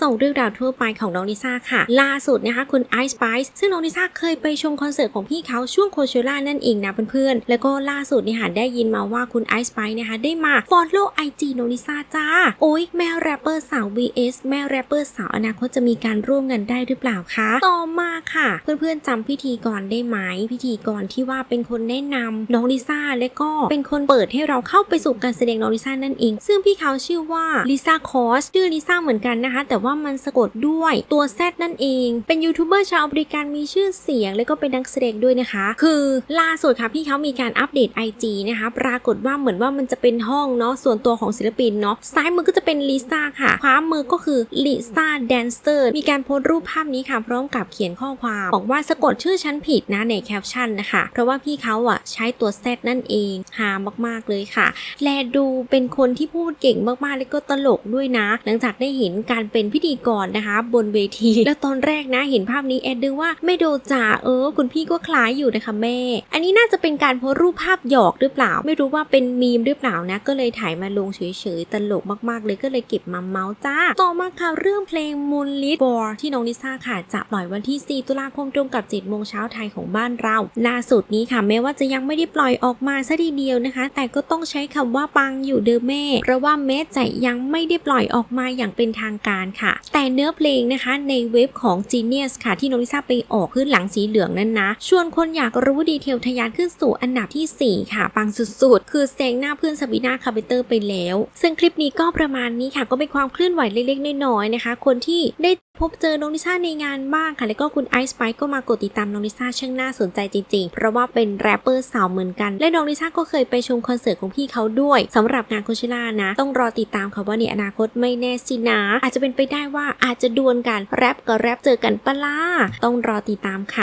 ส่งเรื่องราวทั่วไปของน้องลิซ่าค่ะ ล่าสุดนะคะคุณไอซ์ไ c e ซึ่งน้องลิซ่าเคยไปชมคอนเสิร์ตของพี่เขาช่วงโคเชล่านั่นเองนะเพื่อนๆ แล้วก็ล่าสุดเนี่ยค่ะได้ยินมาว่าคุณไอซ์ไ c e นะคะได้มา follow IG น้องลิซ่าจ้า โอ้ยแม่แรปเปอร์สาว vs แม่แรปเปอร์สาวอนาคตจะมีการร่วมกันได้หรือเปล่าคะต่อมาค่ะ เพื่อนๆจำพิธีกรได้ไหมพิธีกรที่ว่าเป็นคนแนะนำน้องลิซ่าและก็เป็นคนเปิดให้เราเข้าไปสู่การแสดงน้องลิซ่านั่นเอง ซึ่งพี่เขาชื่อว่าลิซ่าคอสชื่อลิซ่าเหมือนกันนะคะแต่ว่ามันสะกดด้วยตัว Z นั่นเอง เป็นยูทูบเบอร์ชาวอเมริกันมีชื่อเสียง และก็เป็นนักแสดงด้วยนะคะ คือล่าสุดค่ะพี่เขามีการอัปเดต IG นะคะ ปรากฏว่าเหมือนว่ามันจะเป็นห้องเนาะส่วนตัวของศิลปินเนาะซ้ายมือก็จะเป็นลิซ่าค่ะขวามือก็คือลิซ่าแดนเซอร์มีการโพสต์รูปภาพนี้ค่ะ พร้อมกับเขียนข้อความบอกว่าสะกดชื่อฉันผิดนะในแคปชั่นนะคะ เพราะว่าพี่เขาอะใช้ตัว Z นั่นเองหามากๆเลยค่ะ แลดูเป็นคนที่พูดเก่งมากๆ แล้วก็ตลกด้วยนะ หลังจากได้เห็นการเป็นพิธีกรนะคะ บนเวที แล้วตอนแรกนะเห็นภาพนี้แอดดึงว่าไม่โดจ่าเออ คุณพี่ก็คล้ายอยู่นะคะแม่ อันนี้น่าจะเป็นการโพสรูปภาพหยอกหรือเปล่า ไม่รู้ว่าเป็นมีมหรือเปล่านะก็เลยถ่ายมาลงเฉยๆตลกมากๆ เลยก็เลยเก็บมาเมาส์จ้า ต่อมาค่ะเรื่องเพลงมูนลิ t บอร์ที่น้องลิซ่าค่ะจะปล่อยวันที่ 4 ตุลาคมตรงกับ7โมงเช้าไทยของบ้านเราล่าสุดนี้ค่ะแม้ว่าจะยังไม่ได้ปล่อยออกมาซะทีเดียวนะคะ แต่ก็ต้องใช้คำว่าปังอยู่เด้อแม่ เพราะว่าแม้จะยังไม่ได้ปล่อยออกมาอย่างเป็นทางการค่ะ แต่เนื้อเพลงนะคะในเว็บของ Genius ค่ะ ที่โนริซ่าไปออกขึ้นหลังสีเหลืองนั้นนะชวนคนอยากรู้ดีเทลทะยานขึ้นสู่อันดับทีสี่ 4 ค่ะปังสุดๆ คือแซงหน้าเพื่อนซาบิน่าคาเบเตอร์ไปแล้ว ซึ่งคลิปนี้ก็ประมาณนี้ค่ะ ก็เป็นความเคลื่อนไหวเล็กๆน้อยๆนะคะ คนที่ได้พบเจอน้องลิซ่าในงานบ้างค่ะ แล้วก็คุณไอซ์ไปก็มากดติดตามน้องลิซ่าช่างน่าสนใจจริงๆ เพราะว่าเป็นแรปเปอร์สาวเหมือนกัน และน้องลิซ่าก็เคยไปชมคอนเสิร์ตของพี่เขาด้วยสำหรับงานโคเชล่านะ ต้องรอติดตามค่ะว่าในอนาคตไม่แน่สินะ อาจจะเป็นไปได้ว่าอาจจะดวลกันแรปกับแรปเจอกันปะล่าต้องรอติดตามค่ะ